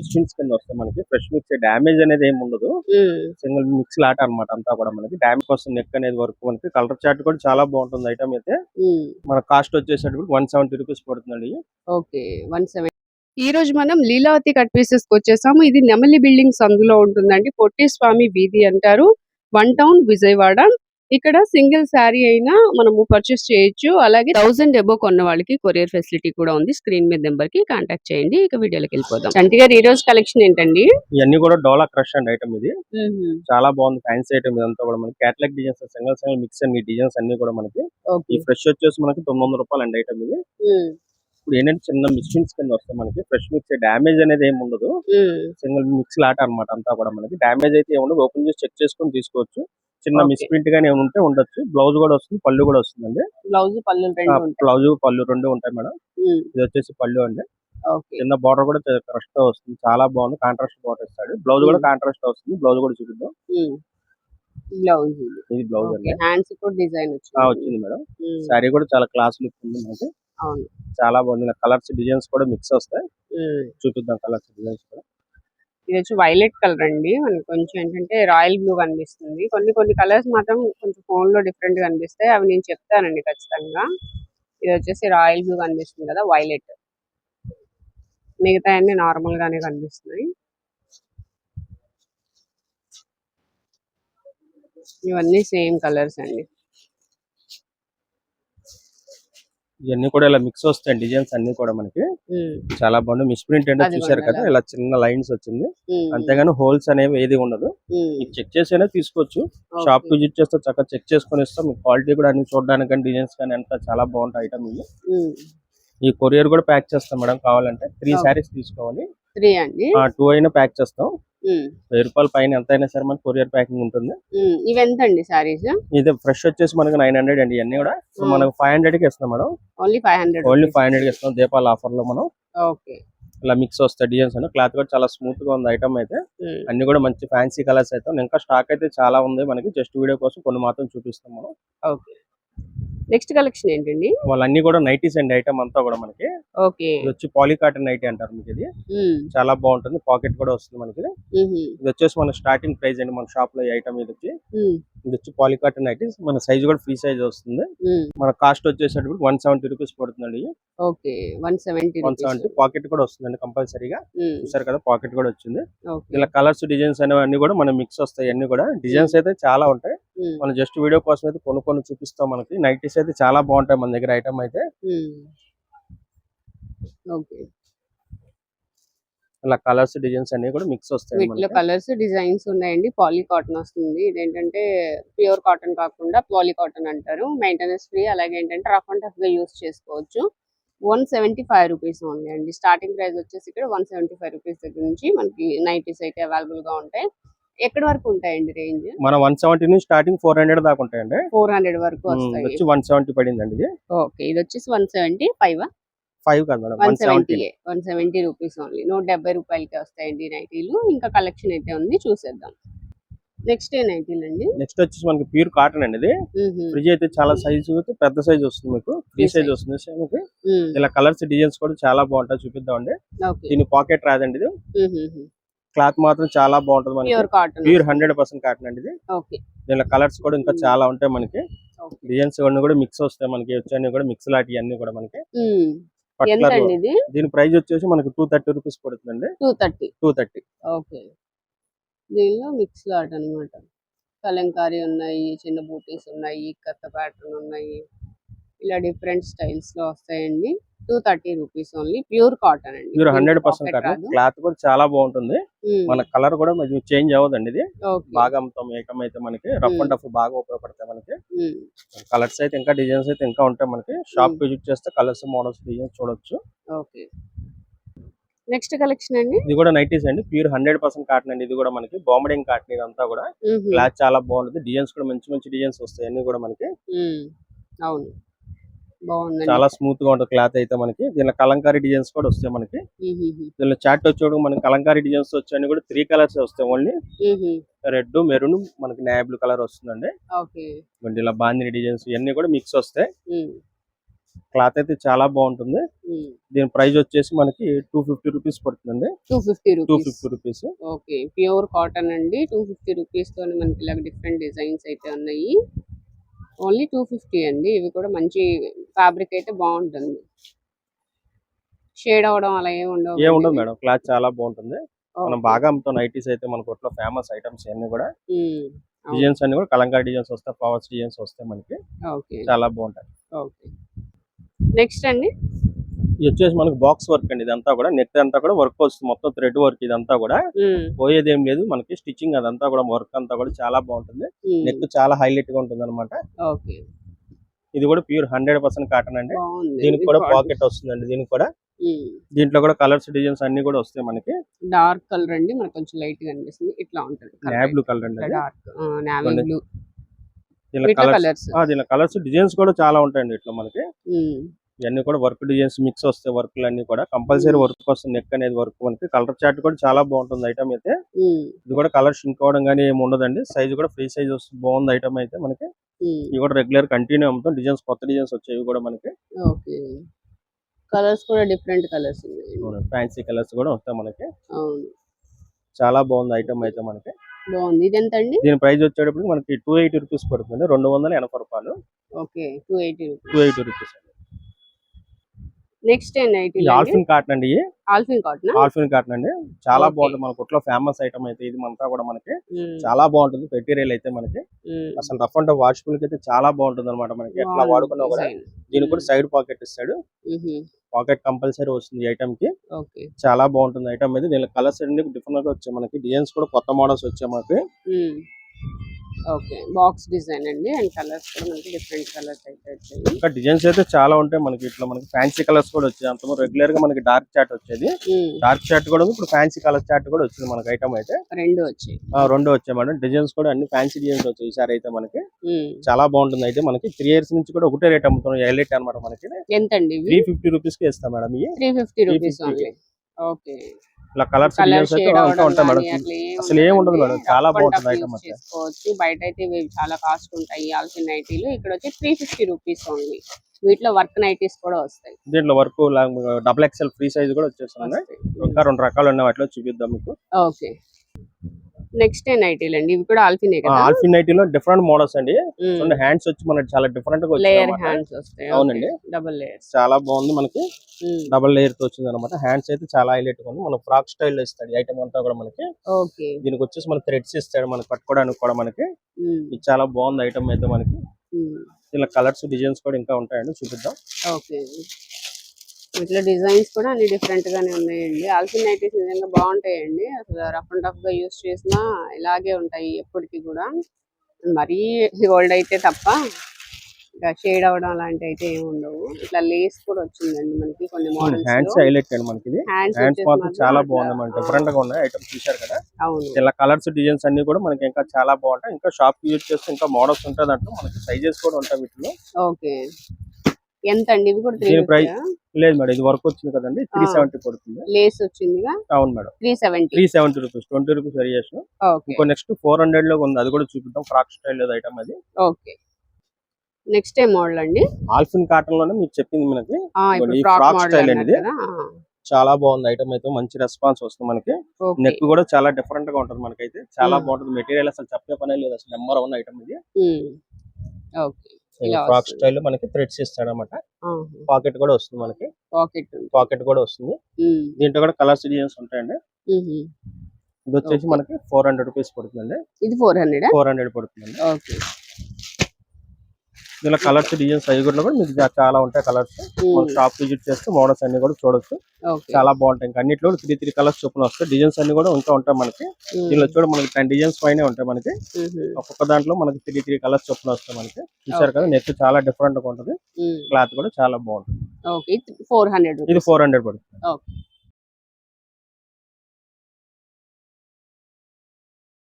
Machines కింద వస్తాయి మనకి ఫ్రెష్ మిక్స్ డ్యామేజ్ అనేది ఏమి ఉండదు. సింగిల్ మిక్స్ లాట అన్నమాట అంతా కూడా మనకి. డ్యామేజ్ కోసం నెక్ అనేది వర్క్ మనకి. కలర్ చార్ట్ కూడా చాలా బాగుంటుంది ఐటమ్ అయితే. మన కాస్ట్ వచ్చేసరికి వన్ సెవెంటీ రూపీస్ పడుతుందండి ఓకే వన్ ఈ రోజు మనం లీలావతి కట్ పీసెస్కి వచ్చేసాము. ఇది నెమలి బిల్డింగ్స్ అందులో ఉంటుందండి. పొట్టి స్వామి వీధి అంటారు. వన్ టౌన్ విజయవాడ ఇక్కడ సింగిల్ శారీ అయినా మనము పర్చేస్ చేయొచ్చు. అలాగే థౌసండ్ ఎబో కొన్న వాళ్ళకి కొరియర్ ఫెసిలిటీ కూడా ఉంది. స్క్రీన్ మీద నెంబర్కి కాంటాక్ట్ చేయండి. ఇక వీడియోలోకి వెళ్ళిపోదాం. చంటి గారు ఈ రోజు కలెక్షన్ ఏంటండి? ఇవన్నీ కూడా డోలా క్రష్ అండ్ ఐటమ్ ఇది. చాలా బాగుంది ఫ్యాన్సీ ఐటమ్ ఇదంతా కూడా మనకి. Catalogue designs single single mix అన్ని డిజైన్స్ అన్ని కూడా మనకి. ఈ ఫ్రెష్ వచ్చేసి మనకి తొమ్మిది వందల రూపాయలు అండి ఐటమ్ ఇది. ఇప్పుడు ఏంటంటే చిన్న మిషన్స్ కింద వస్తాయి మనకి ఫ్రెష్ మిక్స్ డ్యామేజ్ అనేది ఏమి ఉండదు. సింగిల్ మిక్స్ లాట అన్నమాట అంతా కూడా మనకి. డ్యామేజ్ అయితే ఏమి ఓపెన్ చేసి చెక్ చేసుకొని తీసుకోవచ్చు. చిన్న Okay. మిస్ ప్రింట్ గానీ ఏమి ఉంటే ఉండొచ్చు. బ్లౌజ్ కూడా వస్తుంది పళ్ళు కూడా వస్తుందండి. బ్లౌజ్ పళ్ళు రెండు ఉంటాయి. బ్లౌజ్ పళ్ళు రెండు ఉంటాయి మేడం. ఇది వచ్చేసి పళ్ళు అండి. కింద బార్డర్ కూడా క్రష్తో వస్తుంది. చాలా బాగుంది. కాంట్రాస్ట్ బార్డర్ ఇస్తాడు. బ్లౌజ్ కూడా. కాంట్రాస్ట్ వస్తుంది. బ్లౌజ్ కూడా చూపిద్దాం. బ్లౌజ్ ఇది. Blouse okay. అండి. హ్యాండ్స్ కూడా డిజైన్ ఆ, వచ్చింది మేడం. శారీ కూడా చాలా క్లాస్ లుక్ ఉంది మనకి చాలా బాగుంది. కలర్స్ డిజైన్స్ కూడా మిక్స్ వస్తాయి. చూపిద్దాం కలర్స్ డిజైన్స్ కూడా. ఇది వచ్చి వైలెట్ కలర్ అండి. మనకి కొంచెం ఏంటంటే రాయల్ బ్లూ కనిపిస్తుంది. కొన్ని కొన్ని కలర్స్ మాత్రం కొంచెం ఫోన్లో డిఫరెంట్ కనిపిస్తాయి. అవి నేను చెప్తానండి ఖచ్చితంగా. ఇది వచ్చేసి రాయల్ బ్లూ కనిపిస్తుంది కదా వైలెట్. మిగతా అన్ని నార్మల్ గానే కనిపిస్తున్నాయి. ఇవన్నీ సేమ్ కలర్స్ అండి. ఇవన్నీ కూడా ఇలా మిక్స్ వస్తాయి డిజైన్స్ అన్ని కూడా మనకి. చాలా బాగుంది మిస్ ప్రింట్ అంటే చూసారు కదా ఇలా చిన్న లైన్స్ వచ్చింది. అంతేగాని హోల్స్ అనేవి ఏది ఉండదు. మీకు చెక్ చేసైనా తీసుకోవచ్చు. షాప్ విజిట్ చేస్తే చక్కగా చెక్ చేసుకొని ఇస్తాం. మీకు క్వాలిటీ కూడా అన్ని చూడడానికి కానీ డిజైన్స్ కానీ అంతా చాలా బాగుంటాయి ఐటమ్ ఇవి. ఈ కొరియర్ కూడా ప్యాక్ చేస్తాం మేడం కావాలంటే. త్రీ. శారీస్ తీసుకోవాలి. త్రీ అండి. టూ అయినా ప్యాక్ చేస్తాం. వెయ్యి రూపాయల పైన ఎంత అయినా సరే మనకి కొరియర్ ప్యాకింగ్ ఉంటుంది. ఇవి ఎంత అండి సారీస్? ఇది ఫ్రెష్ వచ్చేసి మనకి నైన్ హండ్రెడ్ అండి ఇవన్నీ కూడా. మనకు ఫైవ్ హండ్రెడ్కి ఇస్తాం madam. Only five hundred only five హండ్రెడ్కి ఇస్తాం దీపాల ఆఫర్లో మనం. ఓకే. ఇలా మిక్స్ వస్తాయి డిజైన్స్ అని క్లాత్ కూడా చాలా స్మూత్గా ఉంది ఐటమ్ అయితే. అన్ని కూడా మంచి ఫ్యాన్సీ కలర్స్ అయితే. ఇంకా స్టాక్ అయితే చాలా ఉంది. మనకి జస్ట్ వీడియో కోసం కొన్ని మాత్రం చూపిస్తాం మనం. ఓకే. నెక్స్ట్ కలెక్షన్ ఏంటండి? వాళ్ళన్నీ కూడా నైటీస్ అండి ఐటమ్ అంతా కూడా మనకి ఓకే. ఇది వచ్చి పాలికాటన్ నైటీ అంటారు మీకు ఇది. చాలా బాగుంటుంది. పాకెట్ కూడా వస్తుంది మనకి ఇది. వచ్చేసి మన స్టార్టింగ్ ప్రైస్ అండి మన షాప్లో ఈ ఐటమ్ ఇది వచ్చి. ఇది వచ్చి పాలికాటన్ నైటీస్. మన సైజ్ కూడా ఫ్రీ సైజ్ వస్తుంది. మన కాస్ట్ వచ్చేసరికి వన్ సెవెంటీ రూపీస్ పడుతుందండి okay. One seventy one seventy pocket కూడా వస్తుందండి కంపల్సరీగా చూసారు కదా పాకెట్ కూడా వచ్చింది. ఇలా కలర్స్ డిజైన్స్ అనేవి అన్ని కూడా మన మిక్స్ వస్తాయి అన్ని కూడా. డిజైన్స్ అయితే చాలా ఉంటాయి. మనం జస్ట్ వీడియో కోసం అయితే కొన్ని చూపిస్తాం మనకి. నైటీస్ అయితే చాలా బాగుంటాయి మన దగ్గర ఐటమ్ అయితే. ఇలా కలర్స్ డిజైన్స్ అన్ని కూడా మిక్స్ వస్తాయి వీటిలో కలర్స్ డిజైన్స్ ఉన్నాయండి. పాలీ కాటన్ వస్తుంది. ఇదేంటంటే ప్యూర్ కాటన్ కాకుండా పాలీ కాటన్ అంటారు. Maintenance free. అలాగే ఏంటంటే రఫ్ అండ్ టఫ్గా యూస్ చేసుకోవచ్చు. One seventy five rupees only అండి స్టార్టింగ్ ప్రైస్ వచ్చేసి ఇక్కడ వన్ సెవెంటీ ఫైవ్ రూపీస్ దగ్గర నుంచి మనకి నైటీస్ అయితే అవైలబుల్గా ఉంటాయి. ఎక్కడి వరకు ఉంటాయండి రేంజ్? మన వన్ సెవెంటీ నుంచి స్టార్టింగ్ ఫోర్ హండ్రెడ్ దాకా ఉంటాయండి. ఫోర్ హండ్రెడ్ వరకు వచ్చి వన్ సెవెంటీ పడిందండి ఇది. ఓకే ఇది వచ్చేసి వన్ సెవెంటీ ఫైవ్? ఫైవ్ కాదు madam one seventy. One seventy rupees only. నూట డెబ్బై రూపాయలకి వస్తాయండి నైటీలు. ఇంకా కలెక్షన్ అయితే ఉంది చూసేద్దాం. నెక్స్ట్ ఏ నైటీలు అండి? నెక్స్ట్ వచ్చేసి మనకి ప్యూర్ కాటన్ అండి ఇది. ఫ్రిడ్జ్ అయితే చాలా సైజ్ పెద్ద సైజ్ వస్తుంది మీకు. Free size. వస్తుంది మీకు. ఇలా కలర్స్ డిజైన్స్ కూడా చాలా బాగుంటాయి చూపిద్దామండి. ఓకే. దీని పాకెట్ రాదండి ఇది. క్లాత్ మాత్రం చాలా బాగుంటుంది మనకి. ప్యూర్ హండ్రెడ్ పర్సెంట్ కాటన్ అండి ఇది. దీనిలో కలర్స్ కూడా ఇంకా Hmm. చాలా ఉంటాయి మనకి. డిజైన్స్ కూడా మిక్స్ వస్తాయి మనకి. వచ్చి కూడా మిక్స్ లాంటి అన్ని కూడా మనకి. ఇది? దీని ప్రైస్ వచ్చేసి మనకి టూ థర్టీ రూపీస్ పడుతుందండి. Two thirty two thirty okay. దీనిలో మిక్స్ లాట్ అన్నమాట. కలంకారీ ఉన్నాయి చిన్న బూటీస్ ఉన్నాయి కత్త ప్యాటర్న్ ఉన్నాయి. ఇలా డిఫరెంట్ స్టైల్స్లో వస్తాయండి. Two thirty rupees only. Pure cotton అండి. Pure hundred percent cotton. Cloth కూడా చాలా బాగుంటుంది. మన కలర్ కూడా కొంచెం చేంజ్ అవ్వదండి ఇది. బాగా అమ్ముతాం ఏకం అయితే మనకి. రఫ్. అండ్ టఫ్ బాగా ఉపయోగపడతాయి మనకి. కలర్స్ అయితే ఇంకా డిజైన్స్ అయితే ఇంకా ఉంటాయి మనకి. షాప్. విజిట్ చేస్తే కలర్స్ మోడల్స్ డిజైన్స్ చూడొచ్చు. ఓకే. నెక్స్ట్ కలెక్షన్ అండి? ఇది కూడా నైటీస్ అండి. ప్యూర్ హండ్రెడ్ పర్సెంట్ కాటన్ అండి. ఇది కూడా మనకి బాంబడింగ్ కాటన్ ఇదంతా కూడా. క్లాత్ చాలా బాగుంటుంది. డిజైన్స్ కూడా మంచి మంచి డిజైన్స్ వస్తాయి. అన్ని కూడా మనకి. అవును. చాలా స్మూత్గా ఉంటుంది క్లాత్ అయితే మనకి. దీనిలో కలంకారీ డిజైన్స్ కూడా వస్తాయి మనకి. దీనిలో చాట్ వచ్చేప్పుడు మనకి కలంకారీ డిజైన్స్ వచ్చాయని కూడా త్రీ కలర్స్ వస్తాయి ఓన్లీ. రెడ్ మెరూన్ మనకి నేవీ బ్లూ కలర్ వస్తుందండి. ఇలా బాందిని డిజైన్స్ ఇవన్నీ కూడా మిక్స్ వస్తాయి. క్లాత్ అయితే చాలా బాగుంటుంది. దీని ప్రైస్ వచ్చేసి మనకి టూ ఫిఫ్టీ రూపీస్ పడుతుందండి. Two fifty two rupees fifty rupees. Okay. Pure cotton అండి. టూ ఫిఫ్టీ రూపీస్ తోని మనకి ఇలా డిఫరెంట్ డిజైన్స్ అయితే ఉన్నాయి. ఓన్లీ టూ ఫిఫ్టీ అండి. ఇవి కూడా మంచి ఫ్యాబ్రిక్ అయితే బాగుంటుంది. షేడ్ అవడం అలా ఏమి ఉండవు మేడం. క్లాత్ చాలా బాగుంటుంది. మనం బాగా అమ్ముతాం నైటీస్ అయితే మన కొట్లో ఫేమస్ ఐటమ్స్ అన్ని కూడా. డిజైన్స్ అన్ని కూడా కలంకారీ డిజైన్స్ వస్తాయి ఫ్లవర్స్ డిజైన్స్ వస్తాయి మనకి. ఓకే. చాలా బాగుంటాయి. ఓకే. నెక్స్ట్ అండి. ఇది వచ్చేసి మనకి బాక్స్ వర్క్ అండి. ఇదంతా కూడా నెట్ అంతా కూడా వర్క్ వస్తుంది. మొత్తం థ్రెడ్ వర్క్ ఇదంతా కూడా. పోయేది ఏం లేదు. మనకి స్టిచ్చింగ్ అదంతా కూడా వర్క్ అంతా కూడా చాలా బాగుంటుంది. నెక్ చాలా హైలైట్గా ఉంటుంది అనమాట ఇది కూడా ప్యూర్ హండ్రెడ్ పర్సెంట్ కాటన్ అండి. దీనికి కూడా పాకెట్ వస్తుందండి. దీనికి కూడా దీంట్లో కూడా కలర్స్ డిజైన్స్ అన్ని కూడా వస్తాయి మనకి. డార్క్ కలర్ అండి. మనకు కొంచెం లైట్గా అనిపిస్తుంది. ఇట్లా ఉంటుంది నావీ బ్లూ కలర్ అండి. డార్క్ నావీ బ్లూ దీనిలో కలర్స్ దీనిలో కలర్స్ డిజైన్స్ కూడా చాలా ఉంటాయండి ఇట్లా మనకి. ఇవన్నీ కూడా వర్క్ డిజైన్స్ మిక్స్ వస్తాయి వర్క్లు అన్ని కూడా. కంపల్సరీ. వర్క్ వస్తుంది నెక్ అనేది వర్క్ మనకి. కలర్ చార్ట్ కూడా చాలా బాగుంటుంది ఐటమ్ అయితే. ఇది కూడా కలర్ షింక్ అవ్వడం కానీ ఏమి ఉండదండి. సైజ్ కూడా ఫ్రీ సైజ్ వస్తుంది. బాగుంది ఐటమ్ అయితే మనకి. ఇవి కూడా రెగ్యులర్ కంటిన్యూ అమ్ముతాం. డిజైన్స్ కొత్త డిజైన్స్ వచ్చాయి కూడా మనకి. కలర్స్ కూడా డిఫరెంట్ కలర్స్ ఫ్యాన్సీ కలర్స్ కూడా వస్తాయి మనకి. చాలా బాగుంది ఐటమ్ అయితే మనకి. బాగుంది. ఇది ఎంత అండి దీని ప్రైస్ వచ్చేటప్పుడు మనకి టూ ఎయిటీ రూపీస్ పడుతుంది. రెండు వందల ఎనభై రూపాయలు. Okay. Two eighty two eighty rupees next ఇది ఆల్ఫిన్ కాటన్ అండి ఆల్ఫిన్ కాటన్? ఆల్ఫిన్ కాటన్ అండి. చాలా. బాగుంటుంది మన కొట్లో ఫేమస్ ఐటమ్ అయితే ఇది అంతా కూడా మనకి. చాలా బాగుంటుంది మెటీరియల్ అయితే మనకి. అసలు రఫ్ అండ్ వాషబుల్ అయితే చాలా బాగుంటుంది అనమాట మనకి. ఎట్లా వాడుకున్నా కూడా దీనికి కూడా సైడ్ పాకెట్ ఇస్తాడు. పాకెట్ కంపల్సరీ వస్తుంది ఐటమ్కి. ఓకే. చాలా బాగుంటుంది ఐటమ్ అయితే. దీనిలో కలర్స్ అన్ని డిఫరెంట్గా వచ్చాయి మనకి. డిజైన్స్ కూడా కొత్త మోడల్స్ వచ్చాయి మనకి. ఓకే. బాక్స్ డిజైన్ అండి. అండ్ కలర్స్ కూడా మనకి డిఫరెంట్ కలర్స్ అయితే వచ్చాయి ఇంకా డిజైన్స్ అయితే చాలా ఉంటాయి మనకి. ఇట్లా మనకి ఫ్యాన్సీ కలర్స్ కూడా వచ్చాయి. అంత రెగ్యులర్గా మనకి డార్క్ చాట్ వచ్చేది. డార్క్ చాట్ కూడా ఉంది. ఇప్పుడు ఫ్యాన్సీ కలర్ చాట్ కూడా వచ్చింది మనకి ఐటమ్ అయితే. రెండు వచ్చాయి. ఆ, రెండు వచ్చాయి మేడం. డిజైన్స్ కూడా అన్ని ఫ్యాన్సీ డిజైన్స్ వచ్చాయి ఈసారి అయితే మనకి. చాలా బాగుంటుంది అయితే మనకి. త్రీ ఇయర్స్ నుంచి కూడా ఒకటే రేట్ అమ్ముతున్నాం. హైలైట్ అనమాట మనకి. ఎంత అండి త్రీ ఫిఫ్టీ రూపీస్కి ఇస్తాం madam three fifty rupees 350 only. Okay. ఇలా కలర్స్ ఉంటాయి మేడం. అసలు ఏం ఉండదు. మేడం. చాలా బాగుంటుంది అయితే. చేసుకోవచ్చు. బయట అయితే ఇవి చాలా కాస్ట్ ఉంటాయి. ఆల్ఫిన్ నైటీలు ఇక్కడ వచ్చి త్రీ ఫిఫ్టీ రూపీస్ ఓన్లీ వీటిలో వర్క్ నైటీస్ కూడా వస్తాయి. దీంట్లో work double XL free size కూడా వచ్చేస్తుంది. ఇంకా రెండు రకాలు ఉన్నాయి. వాటిలో చూపిద్దాం మీకు. ఓకే. నెక్స్ట్ నైటీలు అండి? ఇవి కూడా ఆల్ఫినే కదా? ఆల్ఫిన్ నైటీలో డిఫరెంట్ మోడల్స్ అండి. హ్యాండ్స్ వచ్చి మనకి చాలా డిఫరెంట్గా లేయర్ హ్యాండ్స్ వస్తాయి. అవునండి. డబుల్ లేయర్స్ చాలా బాగుంది మనకి. డబుల్ లేయర్తో వచ్చింది అనమాట హ్యాండ్స్ అయితే చాలా హైలైట్ ఉంది. మన ఫ్రాక్ స్టైల్లో ఇస్తాడు. ఐటమ్ అంతా కూడా మనకి. ఓకే. దీనికి వచ్చేసి మనకి థ్రెడ్స్ ఇస్తాడు మనకి కట్టుకోవడానికి కూడా మనకి. ఇది చాలా బాగుంది ఐటమ్ అయితే మనకి. ఇలా కలర్స్ డిజైన్స్ కూడా ఇంకా ఉంటాయండి. చూపిద్దాం. ఓకే. ఇట్లా డిజైన్స్ కూడా అన్ని డిఫరెంట్ గానే ఉన్నాయండి. ఆల్ఫిన్ నైటీస్ నిజంగా బాగుంటాయండి. అసలు రఫ్ అండ్ టఫ్గా యూస్ చేసినా ఇలాగే ఉంటాయి ఎప్పటికీ కూడా. మరీ ఓల్డ్ అయితే తప్ప ఇంకా షేడ్ అవడం అలాంటి అయితే ఏమి ఉండవు. ఇట్లా లేస్ కూడా వచ్చిందండి మనకి కొన్ని హ్యాండ్స్ మోడల్స్ హైలైట్ అండి మనకి హ్యాండ్స్ హ్యాండ్స్ మాత్రం చాలా బాగుంది మనకి. డిఫరెంట్గా ఉన్నాయి. ఐటమ్ చూశారు కదా? అవును. ఇలా కలర్స్ డిజైన్స్ అన్ని కూడా మనకి ఇంకా చాలా బాగుంటాయి. ఇంకా షాప్ యూజ్ చేస్తే ఇంకా మోడల్స్ ఉంటాయి దాంట్లో మనకి సైజెస్ కూడా ఉంటాయి వీటిలో. ఓకే. ఎంత అండి ఇవి కూడా త్రీ price- లేదు మేడం ఇది వర్క్ వచ్చింది కదండి త్రీ. సెవెంటీ పడుతుంది. లేస్ వచ్చిందిగా? అవును madam. Three seventy three seventy rupees twenty rupees variation ఇంకో నెక్స్ట్ ఫోర్ హండ్రెడ్లో ఉంది అది కూడా చూపిద్దాం ఫ్రాక్ స్టైల్ ఐటమ్ అది. ఓకే. నెక్స్ట్ ఏ మోడల్ అండి? ఆల్ఫిన్ కాటన్లోనే మీకు చెప్పింది మనకి. ఫ్రాక్ అండి. కదా ఆ, చాలా బాగుంది ఐటమ్ అయితే మంచి రెస్పాన్స్ వస్తుంది మనకి. నెక్ కూడా చాలా డిఫరెంట్గా ఉంటుంది మనకైతే. చాలా. బాగుంటుంది మెటీరియల్ అసలు చెప్పే పనే లేదు అసలు నెంబర్ వన్ ఐటమ్ ఇది. ఓకే. ఫ్రాక్. స్టైల్ మనకి థ్రెడ్స్ ఇస్తాడు అనమాట ఆహా, పాకెట్ కూడా వస్తుంది మనకి. పాకెట్. పాకెట్ కూడా వస్తుంది. దీంట్లో కూడా కలర్స్ డిజైన్స్ ఉంటాయండి. ఇది వచ్చేసి. మనకి ఫోర్ హండ్రెడ్ రూపీస్ పడుతుందండి. ఇది ఫోర్ హండ్రెడ్? ఫోర్ హండ్రెడ్ పడుతుందండి. ఓకే. దీనిలో కలర్స్ డిజైన్స్ అవి కూడా మీకు చాలా ఉంటాయి కలర్స్ షాప్ విజిట్ చేస్తే మోడల్స్ అన్ని కూడా చూడొచ్చు. చాలా బాగుంటాయి. ఇంకా అన్నిట్లో త్రీ త్రీ కలర్స్ చొప్పున వస్తాయి. డిజైన్స్ అన్ని కూడా ఇంకా ఉంటాయి మనకి. దీనిలో చూడ మనకి టెన్ డిజైన్స్ పైనే ఉంటాయి మనకి. ఒక్కొక్క దాంట్లో మనకి త్రీ త్రీ కలర్స్ చొప్పున వస్తాయి మనకి. చూసారు కదా నెక్ చాలా డిఫరెంట్గా ఉంటుంది. క్లాత్ కూడా చాలా బాగుంటుంది. ఇది ఫోర్ హండ్రెడ్ పడుతుంది.